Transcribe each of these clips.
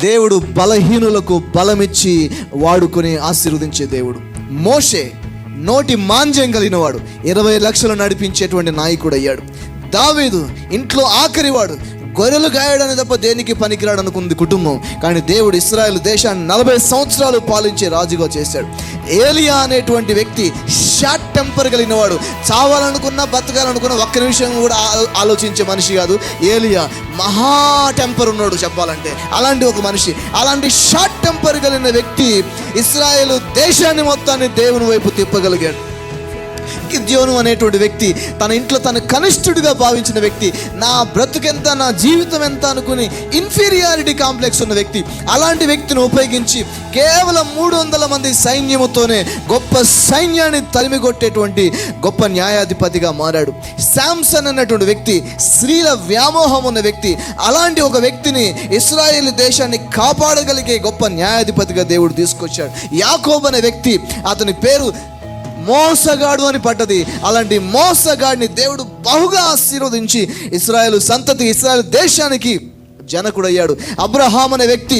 దేవుడు బలహీనులకు బలమిచ్చి వాడుకొని ఆశీర్వదించే దేవుడు. మోషే నోటి మాంజ్యం కలిగినవాడు. ఇరవై లక్షలు నడిపించేటువంటి నాయకుడు అయ్యాడు దావీదు ఇంట్లో ఆఖరివాడు. గొర్రెలు గాయడని తప్ప దేనికి పనికిరాడు అనుకుంది కుటుంబం. కానీ దేవుడు ఇస్రాయల్ దేశాన్ని నలభై సంవత్సరాలు పాలించే రాజుగా చేశాడు. ఏలియా అనేటువంటి వ్యక్తి షార్ట్ టెంపర్ కలిగిన వాడు చావాలనుకున్నా బతకాలనుకున్నా ఒక్క నిమిషం కూడా ఆలోచించే మనిషి కాదు. ఏలియా మహా టెంపర్ ఉన్నాడు చెప్పాలంటే. అలాంటి ఒక మనిషి. అలాంటి షార్ట్ టెంపర్ కలిగిన వ్యక్తి ఇస్రాయేల్ దేశాన్ని మొత్తాన్ని దేవుని వైపు తిప్పగలిగాడు. గిద్యోను అనేటువంటి వ్యక్తి తన ఇంట్లో తన కనిష్ఠుడిగా భావించిన వ్యక్తి నా బ్రతుకెంత నా జీవితం ఎంత అనుకుని ఇన్ఫీరియారిటీ కాంప్లెక్స్ ఉన్న వ్యక్తి అలాంటి వ్యక్తిని ఉపయోగించి కేవలం మూడు వందల మంది సైన్యముతోనే గొప్ప సైన్యాన్ని తరిమికొట్టేటువంటి గొప్ప న్యాయాధిపతిగా మారాడు. శాంసన్ అన్నటువంటి వ్యక్తి స్త్రీల వ్యామోహం ఉన్న వ్యక్తి అలాంటి ఒక వ్యక్తిని ఇస్రాయేల్ దేశాన్ని కాపాడగలిగే గొప్ప న్యాయాధిపతిగా దేవుడు తీసుకొచ్చాడు. యాకోబ్ అనే వ్యక్తి అతని పేరు మోసగాడు అని పడ్డది. అలాంటి మోసగాడిని దేవుడు బహుగా ఆశీర్వదించి ఇస్రాయల్ సంతతి ఇస్రాయల్ దేశానికి జనకుడయ్యాడు. అబ్రహాం అనే వ్యక్తి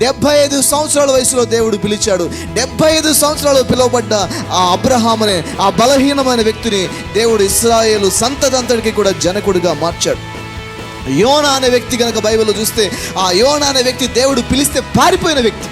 డెబ్బై ఐదు సంవత్సరాల వయసులో దేవుడు పిలిచాడు. డెబ్బై ఐదు సంవత్సరాలు పిలువబడ్డ ఆ అబ్రహాం అనే ఆ బలహీనమైన వ్యక్తిని దేవుడు ఇస్రాయేలు సంతదంతటికి కూడా జనకుడిగా మార్చాడు. యోనా అనే వ్యక్తి కనుక బైబిల్లో చూస్తే ఆ యోనా అనే వ్యక్తి దేవుడు పిలిస్తే పారిపోయిన వ్యక్తి.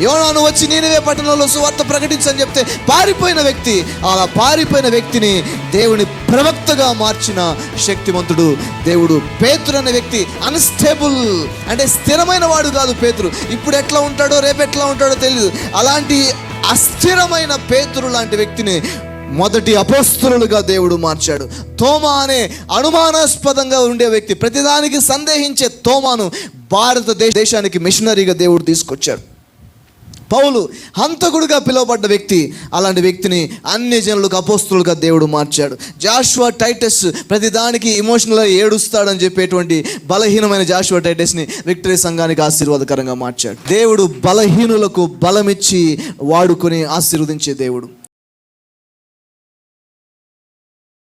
యోనాను వచ్చి నేనవే పట్టణంలో సువార్త ప్రకటించని చెప్తే పారిపోయిన వ్యక్తి అలా పారిపోయిన వ్యక్తిని దేవుని ప్రవక్తగా మార్చిన శక్తివంతుడు దేవుడు పేతురు అనే వ్యక్తి అన్స్టేబుల్ అంటే స్థిరమైన వాడు కాదు పేతురు. ఇప్పుడు ఎట్లా ఉంటాడో రేపు ఎట్లా ఉంటాడో తెలియదు అలాంటి అస్థిరమైన పేతురు లాంటి వ్యక్తిని మొదటి అపోస్తులుగా దేవుడు మార్చాడు. తోమా అనే అనుమానాస్పదంగా ఉండే వ్యక్తి ప్రతిదానికి సందేహించే తోమాను భారతదేశ దేశానికి మిషనరీగా దేవుడు తీసుకొచ్చాడు. పౌలు హంతకుడుగా పిలువబడ్డ వ్యక్తి. అలాంటి వ్యక్తిని అన్ని జనులకు అపోస్తులుగా దేవుడు మార్చాడు. జాషువా టైటస్ ప్రతిదానికి ఎమోషనల్గా ఏడుస్తాడని చెప్పేటువంటి బలహీనమైన జాషువా టైటస్ని విక్టరీ సంఘానికి ఆశీర్వాదకరంగా మార్చాడు. దేవుడు బలహీనులకు బలమిచ్చి వాడుకొని ఆశీర్వదించే దేవుడు.